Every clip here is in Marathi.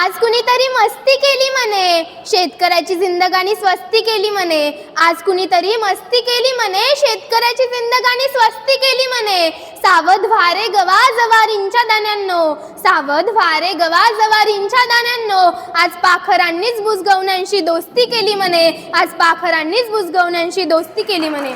आज कुणीतरी मस्ती केली म्हणे. शेतकऱ्याची जिंदगानी स्वस्ती केली म्हणे. आज कुणीतरी मस्ती केली म्हणे. शेतकऱ्याची जिंदगानी स्वस्ती केली म्हणे. सावध वारे गवा जवारींच्या दाण्यांनो. सावध वारे गवा जवारींच्या दाण्यांनो. आज पाखरांनीच बुजगवण्यांशी दोस्ती केली म्हणे. आज पाखरांनीच बुजगवण्यांशी दोस्ती केली म्हणे.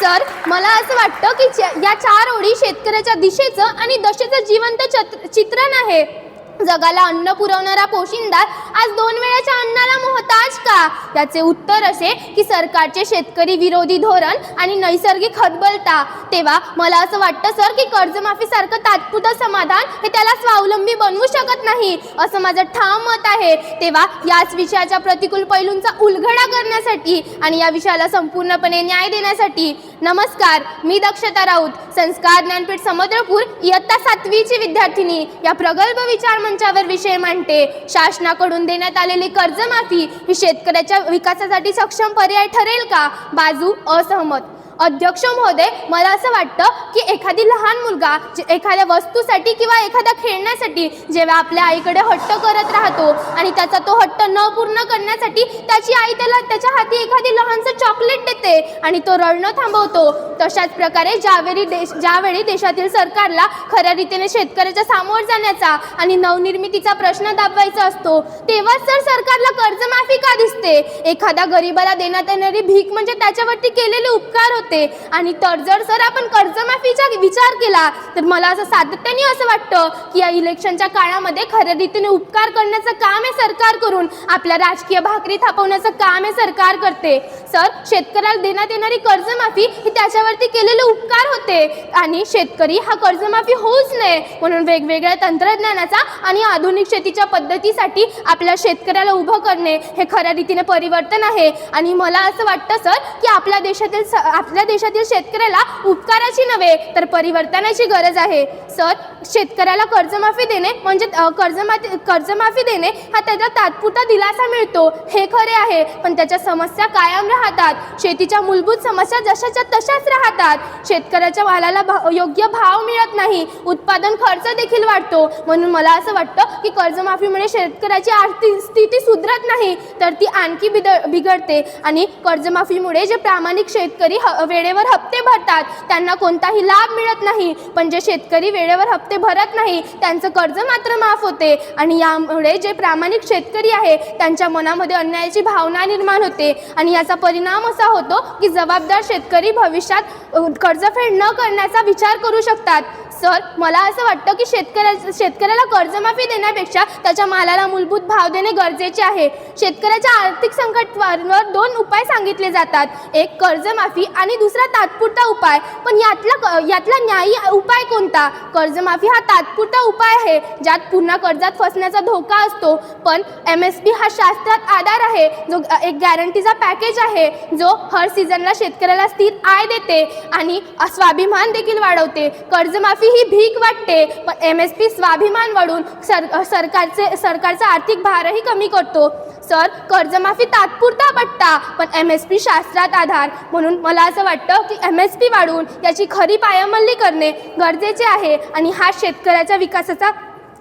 सर मला असं वाटतं की या चार ओळी शेतकऱ्याच्या दिशेचं आणि दशेचं जिवंत चित्रण आहे. जगाला अन्न पुरवणारा पोशिंदार आज दोन वेळेच्या अन्नाला मोहताज का? याचे उत्तर असे की सरकारचे शेतकरी विरोधी धोरण आणि नैसर्गिक हतबलता तेव्हा मला असं वाटतं सर की कर्जमाफीसारखं तात्पुरतं समाधान हे त्याला स्वावलंबी बनवू शकत नाही असं माझं ठाम मत आहे. तेव्हा याच विषयाच्या प्रतिकूल पैलूंचा उलगडा करण्यासाठी आणि या विषयाला संपूर्णपणे न्याय देण्यासाठी नमस्कार मी दक्षता राऊत संस्कार ज्ञानपीठ समुद्रपूर इयत्ता सातवीची विद्यार्थिनी. या प्रगल्भ विचार मंचावर विषय मांडते. शासनाकडून देण्यात आलेली कर्जमाफी ही शेतकऱ्याच्या विकासासाठी सक्षम पर्याय ठरेल का? बाजू असहमत. अध्यक्ष महोदय मला असं वाटतं की एखादी लहान मुलगा जे एखाद्या वस्तूसाठी किंवा एखाद्या खेळण्यासाठी जेव्हा आपल्या आईकडे हट्ट करत राहतो आणि त्याचा तो हट्ट न पूर्ण करण्यासाठी त्याची आई त्याला त्याच्या हाती एखादी लहानसं चॉकलेट देते आणि तो रडणं थांबवतो. तशाच प्रकारे ज्यावेळी देश ज्यावेळी देशातील सरकारला खऱ्या रीतीने शेतकऱ्याच्या सामोर जाण्याचा आणि नवनिर्मितीचा प्रश्न दाबवायचा असतो तेव्हाच तर सरकारला कर्जमाफी का दिसते? एखाद्या गरीबाला देण्यात येणारी भीक म्हणजे त्याच्यावरती केलेले उपकार होते आणि तर जर सर आपण कर्जमाफीचा विचार केला तर मला असं सातत्याने असं वाटतं की या इलेक्शनच्या काळामध्ये खऱ्या रीतीने उपकार करण्याचं काम हे सरकार करून आपल्या राजकीय भाकरी थापवण्याचं काम हे सरकार करते. सर शेतकऱ्याला देण्यात येणारी कर्जमाफी ही त्याच्यावरती केलेले उपकार होते. आणि शेतकरी हा कर्जमाफी होऊच नये म्हणून वेगवेगळ्या तंत्रज्ञानाचा आणि आधुनिक शेतीच्या पद्धतीसाठी आपल्या शेतकऱ्याला उभं करणे हे खऱ्या रीतीने परिवर्तन आहे. आणि मला असं वाटतं सर की आपल्या देशातील स- आपल्या देशातील शेतकऱ्याला उपकाराची नव्हे तर परिवर्तनाची गरज आहे. सर शेतकऱ्याला कर्जमाफी देणे म्हणजे कर्जमाफी कर्जमाफी देणे हा त्याचा तात्पुरता दिलासा मिळतो. हे खरे आहे पण त्याच्या समस्या कायम राहतात. शेतीच्या मूलभूत समस्या जशाच्या तशाच राहतात. शेतकऱ्याच्या मालाला भा योग्य भाव मिळत नाही. उत्पादन खर्च देखील वाढतो. म्हणून मला असं वाटतं की कर्जमाफीमुळे शेतकऱ्याची आर्थिक स्थिती सुधरत नाही तर ती आणखी बिद बिघडते. आणि कर्जमाफीमुळे जे प्रामाणिक शेतकरी ह वेळेवर हप्ते भरतात. त्यांना कोणताही लाभ मिळत नाही. पण जे शेतकरी वेळेवर हप्ते भरत नाही त्यांचं कर्ज मात्र माफ होते. आणि यामुळे जे प्रामाणिक शेतकरी आहे त्यांच्या मनामध्ये अन्यायाची भावना निर्माण होते. आणि याचा परिणाम असा होतो की जबाबदार शेतकरी भविष्यात कर्जफेड न करण्याचा विचार करू शकतात. सर मला असं वाटतं की शेतकऱ्या शेतकऱ्याला कर्जमाफी देण्यापेक्षा त्याच्या मालाला मूलभूत भाव देणे गरजेचे आहे. शेतकऱ्याच्या आर्थिक संकटावर दोन उपाय सांगितले जातात. एक कर्जमाफी आणि दुसरा तात्पुरता उपाय. पण यातला यातला न्यायी उपाय कोणता? कर्जमाफी हा तात्पुरता उपाय आहे ज्यात पुन्हा कर्जात फसण्याचा धोका असतो. पण एम एस पी हा शास्त्रात आधार आहे. जो एक गॅरंटीचा पॅकेज आहे जो हर सीझनला शेतकऱ्याला स्थिर आय देते आणि स्वाभिमान देखील वाढवते. कर्जमाफी ही भीक वाटते. पण एम एस पी स्वाभिमान वाढून सर सरकारचे सरकारचा आर्थिक भारही कमी करतो. सर कर्जमाफी तात्पुरता पट्टा पण एम एस पी शास्त्रात आधार. म्हणून मला असं वाटतं की एम एस पी वाढवून याची खरी पायमल्ली करणे गरजेचे आहे आणि हा शेतकऱ्याच्या विकासाचा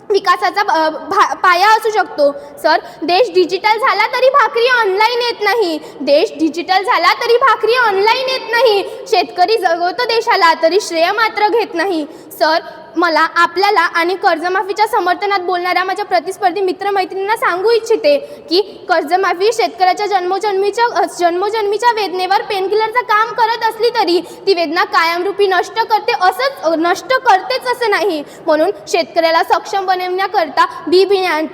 विकासाचा भा पाया असू शकतो. सर देश डिजिटल झाला तरी भाकरी ऑनलाईन येत नाही. देश डिजिटल झाला तरी भाकरी ऑनलाईन येत नाही. शेतकरी जगवतो देशाला तरी श्रेय मात्र घेत नाही. सर मला आपल्याला आणि कर्जमाफीच्या समर्थनात बोलणाऱ्या माझ्या प्रतिस्पर्धी मित्रमैत्रिणींना सांगू इच्छिते की कर्जमाफी शेतकऱ्याच्या जन्मोजन्मीच्या जन्मजन्मीच्या जन्मोजन्मीच्या वेदनेवर पेनकिलरचं काम करत असली तरी ती वेदना कायमरूपी नष्ट करते असंच नष्ट करतेच असं नाही. म्हणून शेतकऱ्याला सक्षम बनवण्याकरता बी बियाण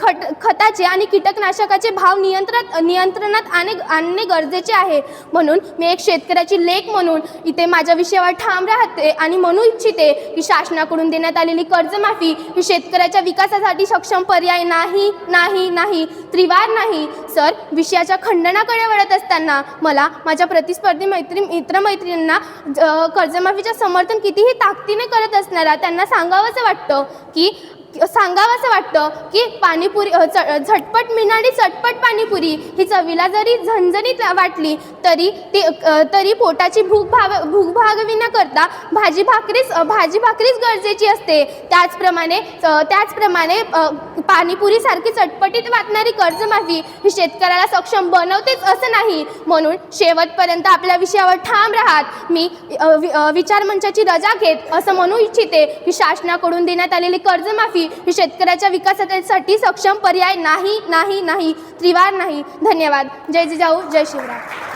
खट खताचे आणि कीटकनाशकाचे भाव नियंत्रणात नियंत्रणात आणणे आणणे गरजेचे आहे. म्हणून मी एक शेतकऱ्याची लेख म्हणून इथे माझ्या विषयावर ठाम राहते आणि म्हणू इच्छिते की शासनाकडून देण्यात आलेली कर्जमाफी ही शेतकऱ्याच्या विकासासाठी सक्षम पर्याय नाही नाही नाही त्रिवार नाही. सर विषयाच्या खंडनाकडे वळत असताना मला माझ्या प्रतिस्पर्धी मैत्री मित्रमैत्रिणींना कर्जमाफीच्या कर्जमाफीचं समर्थन कितीही ताकदीने करत असणारा त्यांना सांगावंसं वाटतं की सांगावं असं वाटतं की पाणीपुरी च झटपट मिळणारी चटपट पाणीपुरी ही चवीला जरी झणझणीत वाटली तरी ती तरी पोटाची भूक भाव भूक भागविण्याकरता न करता भाजी भाकरीच भाजी भाकरीच गरजेची असते. त्याचप्रमाणे त्याचप्रमाणे पाणीपुरीसारखी चटपटीत वाटणारी कर्जमाफी ही शेतकऱ्याला सक्षम बनवतेच असं नाही. म्हणून शेवटपर्यंत आपल्या विषयावर ठाम राहत. मी वि- विचारमंचाची रजा घेत असं म्हणू इच्छिते की शासनाकडून देण्यात आलेली कर्जमाफी ही शेतकऱ्याच्या विकासासाठी सक्षम पर्याय नाही नाही नाही. त्रिवार नाही. धन्यवाद. जय जिजाऊ जय शिवराय.